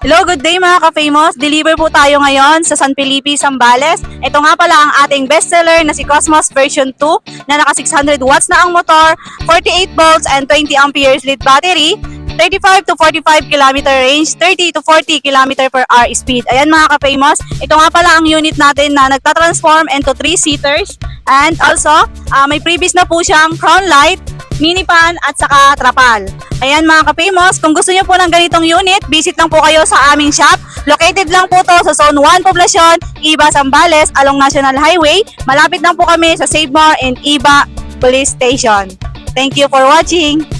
Hello, good day mga ka-famous. Deliver po tayo ngayon sa San Felipe, Zambales. Ito nga pala ang ating bestseller na si Cosmos version 2 na naka 600 watts na ang motor, 48 volts and 20 amperes lead battery, 35 to 45 kilometer range, 30 to 40 kilometer per hour speed. Ayan mga ka-famous, ito nga pala ang unit natin na nagtatransform into 3-seaters. And also, ah, may previous na po siyang crown light, mini pan at saka trapal. Ayan mga ka-famous, kung gusto niyo po ng ganitong unit, visit lang po kayo sa aming shop. Located lang po to sa Zone 1 Poblacion, Iba, Zambales, along National Highway. Malapit lang po kami sa Save More and Iba Police Station. Thank you for watching!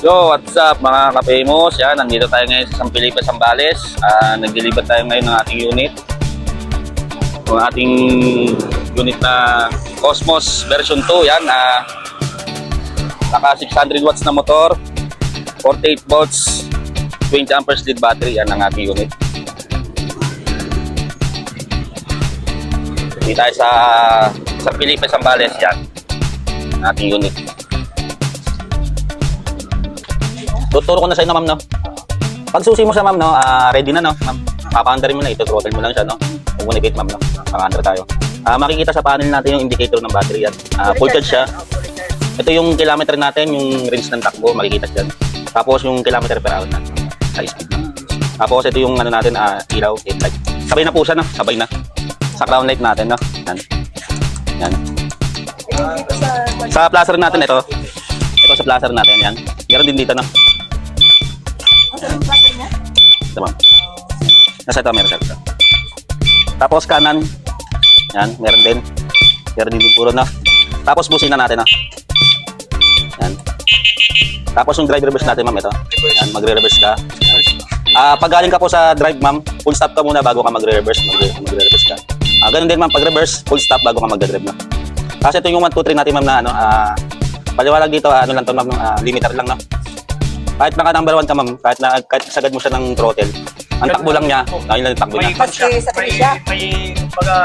Yo, what's up mga ka-famous? Yan, nandito tayo ngayon sa San Felipe, Zambales. Ah, nag-deliver tayo ngayon ng ating unit. Yung ating unit na Cosmos version 2. Yan, ah, naka 600 watts na motor, 48 volts, 20 amperes lead battery. Yan ang ating unit. Dito tayo sa San Felipe, Zambales. Yan, ating unit. Tuturo ko na sa inyo, ma'am, no? Pag susi mo siya, ma'am, no? ah, ready na, no? Ma'am, papaandarin mo na, ito throttle mo lang siya, no? Communicate, ma'am, no? Pang-under tayo. Ah, makikita sa panel natin yung indicator ng battery yan. Ah, full charge siya. Ito yung kilometer natin, yung range ng takbo, makikita dyan. Tapos yung kilometer per hour natin, sa speed. Tapos ito yung ano natin, ah, ilaw, headlight. Sabay na po siya, no? Sabay na. Sa crown light natin, no? Yan. Yan. Sa placer natin, ito. Ito sa placer natin, yan. Meron din dito, no? Ito, ma'am. Nasa ito, meron siya. Tapos kanan. Yan, meron din. Meron din puro na. Tapos busina natin, no? Yan. Tapos yung drive reverse natin, ma'am, ito. Yan, magre-reverse ka. Ah, pag galing ka po sa drive, ma'am, full stop ka muna bago ka magre-reverse. Magre- Magre-reverse ka. Ah, ganun din, ma'am, pag reverse, full stop bago ka magdadrive na. Kasi ito yung 1, 2, 3 natin, ma'am, na ano, ah, paliwanag dito, ah, ano lang to, ma'am, ah, limiter lang, no? Kahit naka number 1 ka, ma'am, kahit, na, kahit sagad mo siya ng throttle, ang takbo lang niya, ah, yun lang takbo May niya. Maski sa May, siya. may, baga,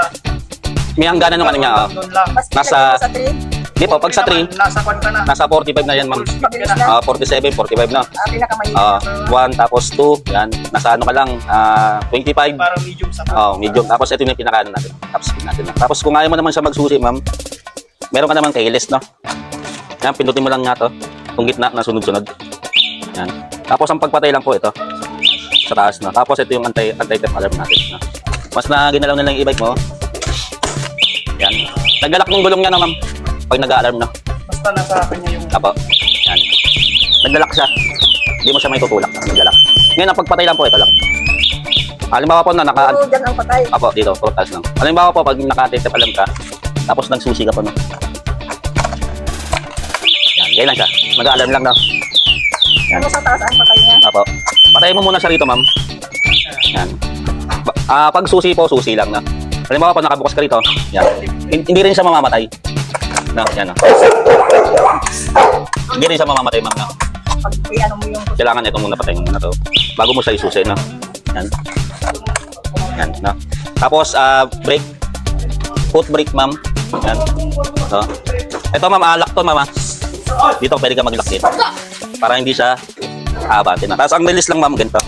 May hangganan ng ano niya, ah. lang. Nasa- sa trade, Di po, pag sa 3, Naman, Nasa na. nasa 45 na yan, ma'am. Ah, 47, 45 na. uh, pinakamahirap. Ah, 1 tapos 2, yan. Nasa ano ka lang, ah, 25. Parang medium sa Oh, medium. Tapos ito yung pinakaano natin. Speed natin. Tapos kung ayaw mo naman siya magsusi, ma'am, meron ka naman keyless, no? Yan, pindutin mo lang nga to. Kung gitna, na sunod-sunod. Yan. Tapos ang pagpatay lang po ito. Sa taas, no? Tapos ito yung anti, anti-theft alarm natin, no? Mas na ginalaw na lang yung e-bike mo. Yan. Naglalak ng gulong niya, no, ma'am? Pag nag-alarm, no? Basta nasa kanya yung... Apo. Yan. Naglalak siya. Hindi mo siya may tutulak. Naglalak. Ngayon, ang pagpatay lang po, ito lang. Halimbawa po na naka... Oo, dyan ang patay. Apo, dito, prutas lang. Halimbawa po, pag naka-tete pa lang ka, tapos nagsusi ka po, no? Yan, ganyan lang siya. Mag-alarm lang, no? Yan. Ano sa taas ang patay niya? Apo. Patayin mo muna siya rito, ma'am. Yan. Ah, pag susi po, susi lang, no? Halimbawa, pag nakabukas ka rito, yan. Hin- Hindi rin siya mamamatay. No, yan, no? Hindi rin siya mamamatay, ma'am, no? Pag ano mo yung kailangan ito muna patayin muna to bago mo siya isusi no yan yan no tapos ah brake foot brake ma'am yan so ito ma'am alak to ma'am ah. dito pwede ka mag-lock dito para hindi siya abante na tapos ang release lang ma'am ganito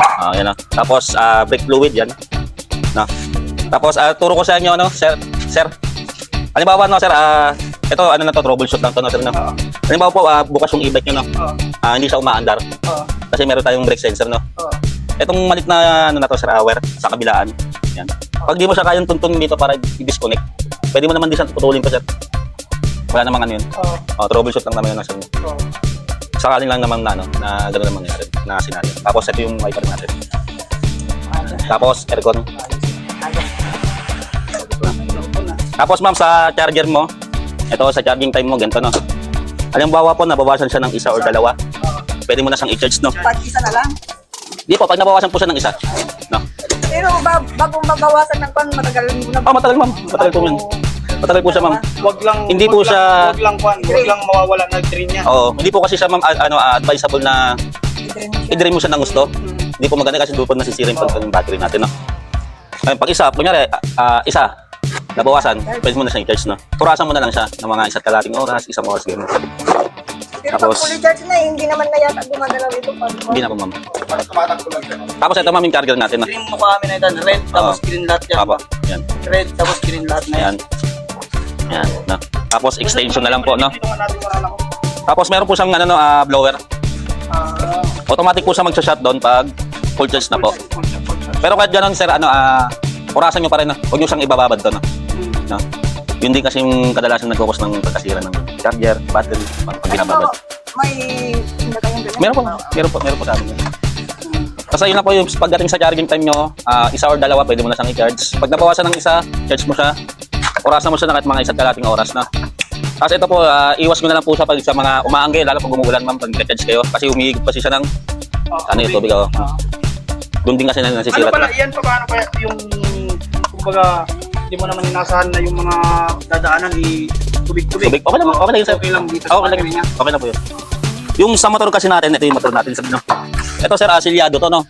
ah yan no tapos ah brake fluid yan no tapos ah turo ko sa inyo no sir sir Halimbawa no sir, ah ito ano na to troubleshoot lang to no sir no. Halimbawa po ah, bukas yung e-bike niyo no. Ah, hindi siya umaandar kasi meron tayong brake sensor no. Oo. Itong malit na ano na to sir hour sa kabilaan. Yan. Pag di mo siya kayang tuntun dito para i-disconnect, pwede mo naman din siyang tutulin pa sir. Wala namang ano yun. Oo. Oh, troubleshoot lang naman yun nasa Oo. Sakaling lang naman na, ano, na gano'n naman nangyari, na sinali. Tapos ito yung wiper natin. Tapos aircon. Tapos ma'am, sa charger mo, ito sa charging time mo, ganito no. Halimbawa po, nabawasan siya ng isa or dalawa. Pwede mo na siyang i-charge, no? Pag isa na lang. Di po, pag nabawasan po siya ng isa. No? Pero ba, bago mabawasan ng pan, matagal mo na. Oh, matagal ma'am. Matagal po yun. Matagal po siya ma'am. Wag lang Hindi po wag siya- lang, wag lang kwan, wag lang mawawala ng drain niya. Oo, hindi po kasi siya ma'am, a- ano, ah, advisable na i-drain mo siya ng gusto. Hindi po maganda kasi doon po nasisira yung pag- yung battery natin, no? Ngayon, pag isa, kunyari, ah, ah, isa, nabawasan, pwede mo na siyang i-charge, no? Turasan mo na lang siya ng mga isa't kalating oras, isang oras, gano'n. Pero Tapos- pag fully charge na, hindi naman na yata gumagalaw ito. Pag, Hindi na po, ma'am. Parang tumatakbo lang siya. Tapos ito, ma'am, yung charger natin, no? Green mo kami na yan, red tapos Oo. green lahat yan. Apo, yan. Red tapos green lahat na yan. Ayan. Ayan, no? Tapos extension na lang po, no? Tapos meron po siyang, ano, no, ah, blower. Automatic po siya mag-shutdown pag full charge na po. Pero kahit ganun, sir, ano, ah, orasan nyo pa rin, no? Huwag nyo siyang ibababad to, no? no? Yun din kasi yung kadalasan nagkukos ng pagkasira ng charger, battery, pag pag binababad. may hindi kayong ganyan. Meron po, meron po, meron po sa amin. Kasi yun na po yung pagdating sa charging time nyo, ah, isa or dalawa, pwede mo na siyang i-charge. Pag nabawasan ng isa, charge mo siya. Orasan mo siya ng mga isa't kalating oras na. Kasi ito po, ah, iwas mo na lang po siya pag sa mga umaangge, lalo pag umuulan ma'am, pag nag-charge kayo. Kasi humihigit pa siya ng, Ah, ano yung tubig, oh. Ah. doon din kasi na Ano nasisira. pala, yan pa paano kaya yung, kumbaga, hindi mo naman inasahan na yung mga dadaanan i tubig-tubig. Tubig, okay lang, okay lang yun, sir. Okay lang dito Okay lang, battery niya. okay na po yun. Yung sa motor kasi natin, ito yung motor natin sa no. Ito sir, ah, silyado to no.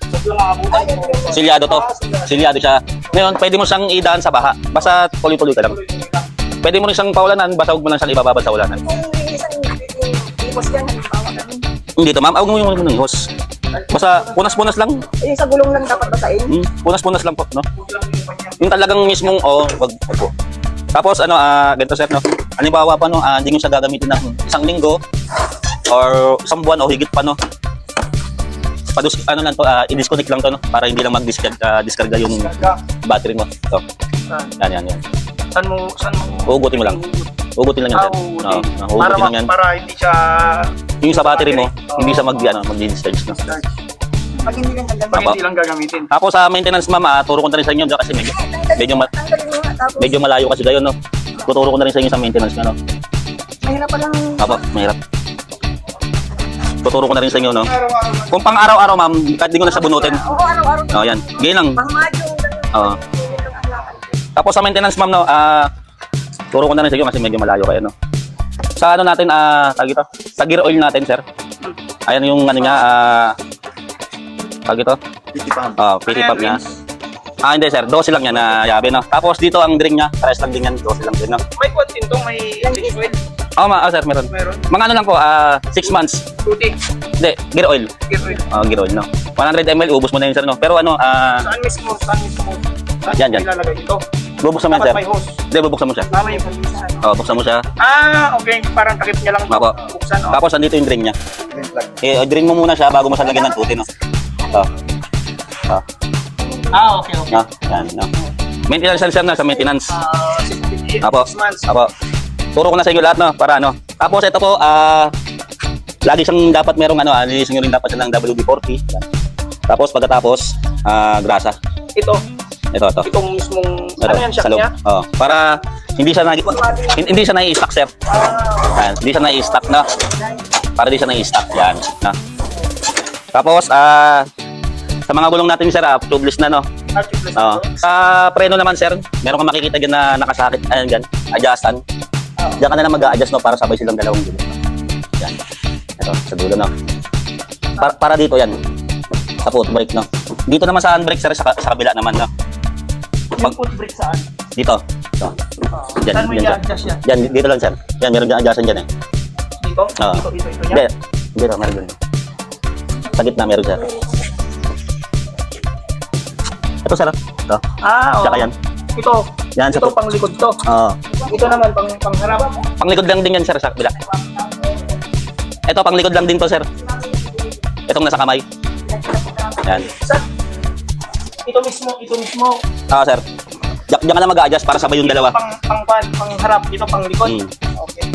Silyado to. Silyado siya. Ngayon, pwede mo siyang idaan sa baha. Basta tuloy-tuloy ka lang. Pwede mo rin siyang paulanan, basta huwag mo lang siyang ibababad sa ulanan. Hindi to ma'am, huwag mo yung ng hose. Basta punas-punas lang. Yung sa gulong lang dapat basahin. Hmm, punas-punas lang po, no? Yung talagang mismong, oh, wag, wag po. Tapos, ano, ah, ganito sir, no? Halimbawa pa, no, ah, hindi nyo siya gagamitin ng isang linggo or isang buwan o higit pa, no? Padus, ano lang to, ah, i-disconnect lang to, no? Para hindi lang mag-discard, ah, discarga yung battery mo. Ito, Saan? yan, yan, yan. Saan mo, saan mo? Hugutin mo lang. Hugutin lang yan, Ah, sir. hugutin. Oo, ah, para, lang yan. para hindi siya Yung sa battery mo, Oo. hindi siya mag, ano, mag-discharge, no? Pag hindi lang Pag. Apo. hindi lang gagamitin. Tapos sa maintenance, ma'am, ah, turo ko na rin sa inyo dyan kasi medyo, medyo, ma- Tanggalin mo nga, tapos medyo malayo kasi gayon, no? Tuturo ko na rin sa inyo sa maintenance nyo, no? mahirap pa lang. Apo, mahirap. Tuturo ko na rin sa inyo, no? Araw-araw. Kung pang araw-araw, ma'am, kahit di ko na siya bunutin. Oo, araw-araw. O, yan. Ganyan lang. Pang ganun. Oo. Tapos sa maintenance, ma'am, no, ah, turo ko na rin sa inyo kasi medyo malayo kayo, no? Sa ano natin, ah, tag ito, sa gear oil natin, sir. Ayan yung ano niya, ah, tag ito, Titipam. ah, PT pump niya. Ah, hindi, sir. 12 lang yan na yabe, no? Tapos dito ang drink niya, pares lang din yan, 12 lang din, no? May kwantin to, may liquid. Oo, ma, ah, sir, meron. Meron. Mga ano lang po, ah, 6 months. Tuti. Hindi, gear oil. Liquid. Ah, gear oil, no? 100 ml, ubos mo na yun, sir, no? Pero ano, ah, Saan mismo? Saan mismo? Saan Yan, yan. ilalagay ito? bubuksan mo yan, Dapat sir. may hose. Hindi, bubuksan mo siya. Ah, may hose. Oo, buksan mo siya. Ah, okay. Parang takip niya lang. Apo. Buksan. Oh. Tapos, andito yung drain niya. Eh, drain mo muna siya bago mo siya lagyan ng tuti, no? Oh. Oh. Ah, okay, okay. No? Yan, no? Maintenance sir na sa maintenance. Ah, 6 Apo. months. Apo. Turo ko na sa inyo lahat, no? Para ano. Tapos, ito po, ah, lagi siyang dapat merong ano, ah, lilisin nyo rin dapat siya ng WD-40. Yan. Tapos, pagkatapos, ah, grasa. Ito, Ito, ito. itong mismong, Ito, ano yan, shock niya? Oo. Para hindi siya na hindi siya na-i-stack, sir. Ah, Yan. Hindi siya na-i-stack na. Para hindi siya na-i-stack. Yan. Na. Tapos, ah, sa mga gulong natin, sir, ah, tubeless na, no? ah, tubeless ito. Sa preno naman, sir, meron kang makikita dyan na nakasakit. Ayan, dyan. Adjustan. Diyan ka na lang mag-a-adjust, no? Para sabay silang dalawang gulong. Yan. Ito, sa dulo, no? Para, para dito, yan. Sa foot brake, no? Dito naman sa handbrake, sir, sa, sa kabila naman, no? Yung foot brake saan? Dito. Ito. Ah, Dyan, Saan mo dyan, i-adjust yan? Yan, dito lang, sir. Yan, meron dyan adjustan dyan, eh. Dito? Ah. Dito, dito, ito Hindi. yan? Dito, meron dyan. Sa gitna, meron, sir. Ito, sir. Ito. Ah, oo. Tsaka yan. Ito. Yan, sa Ito foot. pang likod to. Oo. Ito naman pang pangharap. Panglikod lang din yan, sir, sa kabila. Ito, panglikod lang din to, sir. Itong nasa kamay. Yan. Sa ito mismo, ito mismo. Ah, sir. Diyan, diyan ka na mag-a-adjust para sabay yung dalawa. Pang pang pan, pangharap, ito pang likod. Hmm. Okay.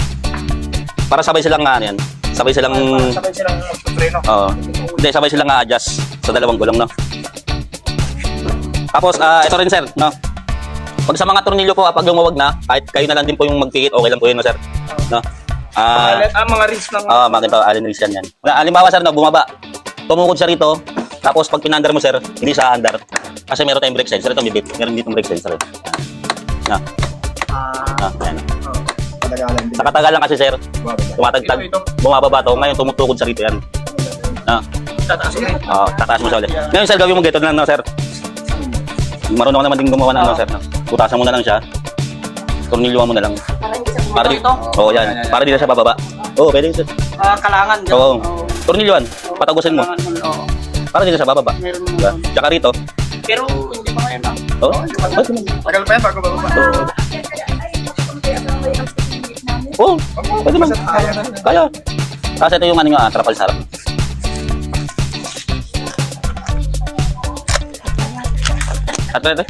Para sabay silang nga ano yan. Sabay silang Sabay silang magpapreno. Oo. Hindi, sabay silang adjust sa dalawang gulong, no? Tapos, ah, ito rin, sir, no? Pag sa mga tornilyo po, ah, pag lumawag na, kahit kayo na lang din po yung magpikit, okay lang po yun, no, sir? No? Ah, Ah, mga rings ng... ah, mga ganito, alin release yan yan. Na, halimbawa, sir, no, bumaba. Tumukod siya rito, tapos pag pinandar mo, sir, hindi sa andar. Kasi meron tayong brake sensor. Ito, may bit. Meron dito brake sensor. Eh. Na, Ah, na, ayan. Tagalan din. Sa katagalan kasi, sir, tumatagtag, Ito, ito. bumababa to. Ngayon, tumutukod siya rito yan. Na, Tataas ulit. Oo, tataas mo siya ulit. Ngayon, sir, gawin mo ganito na lang, no, sir. Marunong ka naman din gumawa ng ano, sir. No? Butasan mo na lang siya. Tornilyoan mo na lang. Para hindi siya Para di, ito? Oo, yan. Para di na siya bababa. Oo, pwede sir. Ah, kalangan. Oo. Tornilyoan. Patagusin mo. Oo. Para di na siya bababa. Meron Diba? Tsaka rito. Pero hindi pa ngayon ah. Oo. Tagal pa yan bago bababa. Oo. Oo. Pwede man. Kaya. Kasi ito yung ano nga, trapal sa harap. At ito.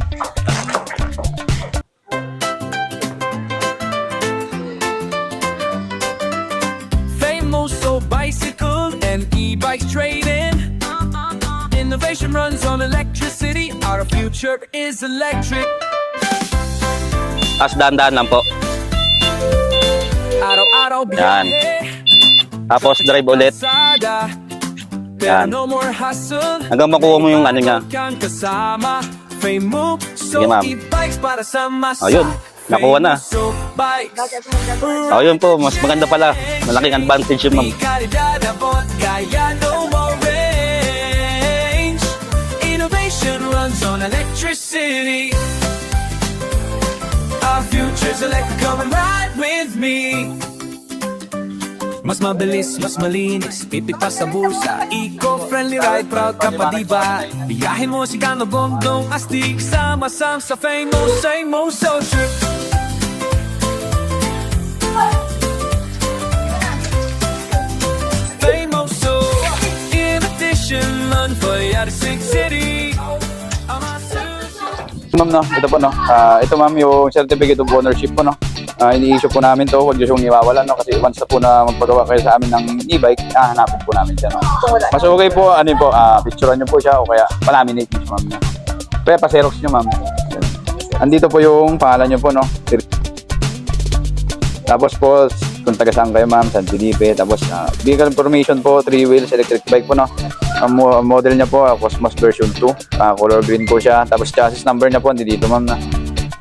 Runs on electricity. Our future is electric. As daan-daan lang po. Araw-araw Yan. Tapos drive ulit. Yan. Hanggang makuha mo yung ano niya. Sige, ma'am. e-bikes para sa masa. Ayun. Nakuha na. Oh, yun po. Mas maganda pala. Malaking advantage yun, ma'am. On electricity. Our future's electric, come and with me. Mas mabilis, mas malinis Pipit pa sa bulsa. Eco-friendly ride, proud ka pa diba? Biyahin mo si Gano Bongdong Astig. Sama-sam sa famous, famous so trip Famoso In addition, Manfayar Sig City Ma'am, no, ito po, no. Ah, ito, ma'am, yung certificate of ownership po, no. Ah, ini-issue po namin to, huwag niyo siyang iwawalan, no. Kasi once na po na magpagawa kayo sa amin ng e-bike, ah, hanapin po namin siya, no. Mas okay po, ano po, ah, picturean niyo po siya o kaya palaminate niyo siya, ma'am. No? Kaya pa-xerox niyo, ma'am. Andito po yung pangalan niyo po, no. Tapos po, kung taga saan kayo, ma'am, San Felipe. Tapos, ah, vehicle information po, 3 wheels, electric bike po, no. Ang mo- model niya po, ah, Cosmos version 2. Ah, color green po siya. Tapos, chassis number niya po, hindi dito, ma'am, na.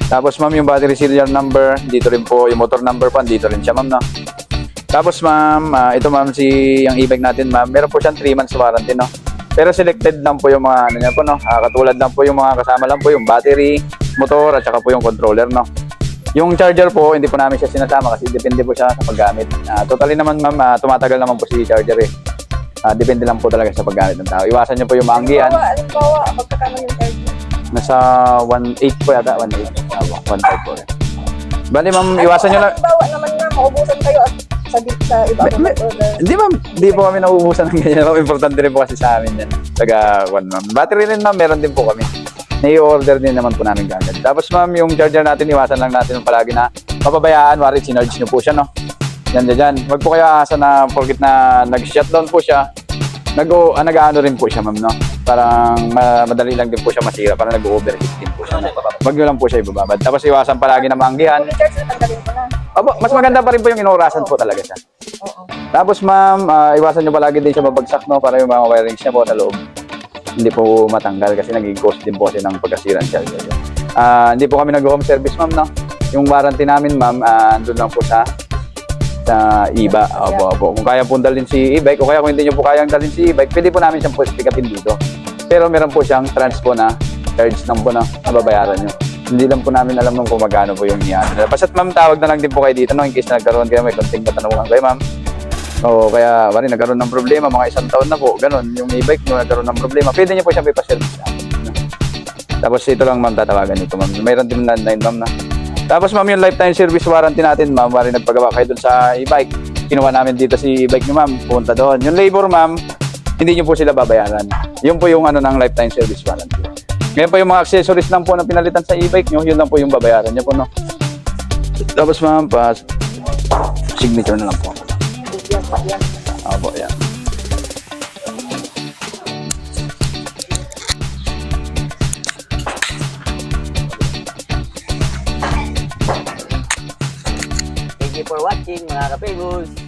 Tapos, ma'am, yung battery serial number, dito rin po. Yung motor number po, dito rin siya, ma'am, na. Tapos, ma'am, ah, ito, ma'am, si yung e-bike natin, ma'am, meron po siyang 3 months warranty, no. Pero selected lang po yung mga ano niya po, no. Ah, katulad lang po yung mga kasama lang po, yung battery, motor, at saka po yung controller, no. Yung charger po, hindi po namin siya sinasama kasi depende po siya sa paggamit. Ah, totally naman ma'am, ah, tumatagal naman po si charger eh. Ah, depende lang po talaga sa paggamit ng tao. Iwasan niyo po yung maanggian. Halimbawa, halimbawa, magkakano yung niya? Nasa 1.8 po yata, 1.8. Ah, 1.5 po. Bali ma'am, iwasan niyo lang. Halimbawa naman na maubusan kayo at sa, sa iba order. Hindi ma'am, hindi po kami nauubusan ng ganyan. ma'am. Importante rin po kasi sa amin yan. Taga, one ma'am. Battery rin ma'am, meron din po kami. Nai-order din naman po namin kagad. Tapos ma'am, yung charger natin, iwasan lang natin palagi na mapabayaan. Wari, sinarge nyo po siya, no? Yan, yan, yan. Huwag po kayo aasa na porkit na nag-shutdown po siya. Nag ah, nag-ano rin po siya, ma'am, no? Parang ma- madali lang din po siya masira. Parang nag-overheat din po siya. Huwag nyo lang po siya ibababad. Tapos iwasan palagi na manggihan. Kung charge na tanggalin ko na. Opo, mas maganda pa rin po yung inorasan po talaga siya. Oo. Tapos ma'am, ah, iwasan nyo palagi din siya mabagsak no para yung mga wirings niya po sa loob. Hindi po matanggal kasi naging cause din po kasi ng pagkasira charger. Ah, hindi po kami nag-home service ma'am no. Yung warranty namin ma'am, ah, andun lang po sa sa iba. Opo, opo. Kung kaya po dalhin si e-bike o kaya kung hindi nyo po kayang dalhin si e-bike, pwede po namin siyang po pick upin dito. Pero meron po siyang transpo na charge lang po na nababayaran nyo. Hindi lang po namin alam nung kung magkano po yung iyan. Basta't ma'am, tawag na lang din po kayo dito no, in case na nagkaroon kayo, may konting katanungan kayo ma'am. O kaya, wari, nagkaroon ng problema, mga isang taon na po, ganun, yung e-bike nyo nagkaroon ng problema, pwede nyo po siya namin. no? Tapos ito lang ma'am, tatawagan nito ma'am. Mayroon din landline ma'am na. Tapos ma'am, yung lifetime service warranty natin ma'am, wari nagpagawa kayo dun sa e-bike. Kinuha namin dito si e-bike nyo ma'am, punta doon. Yung labor ma'am, hindi nyo po sila babayaran. Yun po yung ano ng lifetime service warranty. Ngayon po yung mga accessories lang po na pinalitan sa e-bike nyo, yun lang po yung babayaran nyo po, no? Tapos ma'am, pa signature na lang po. Opo, yan. Watching mga ka-famous.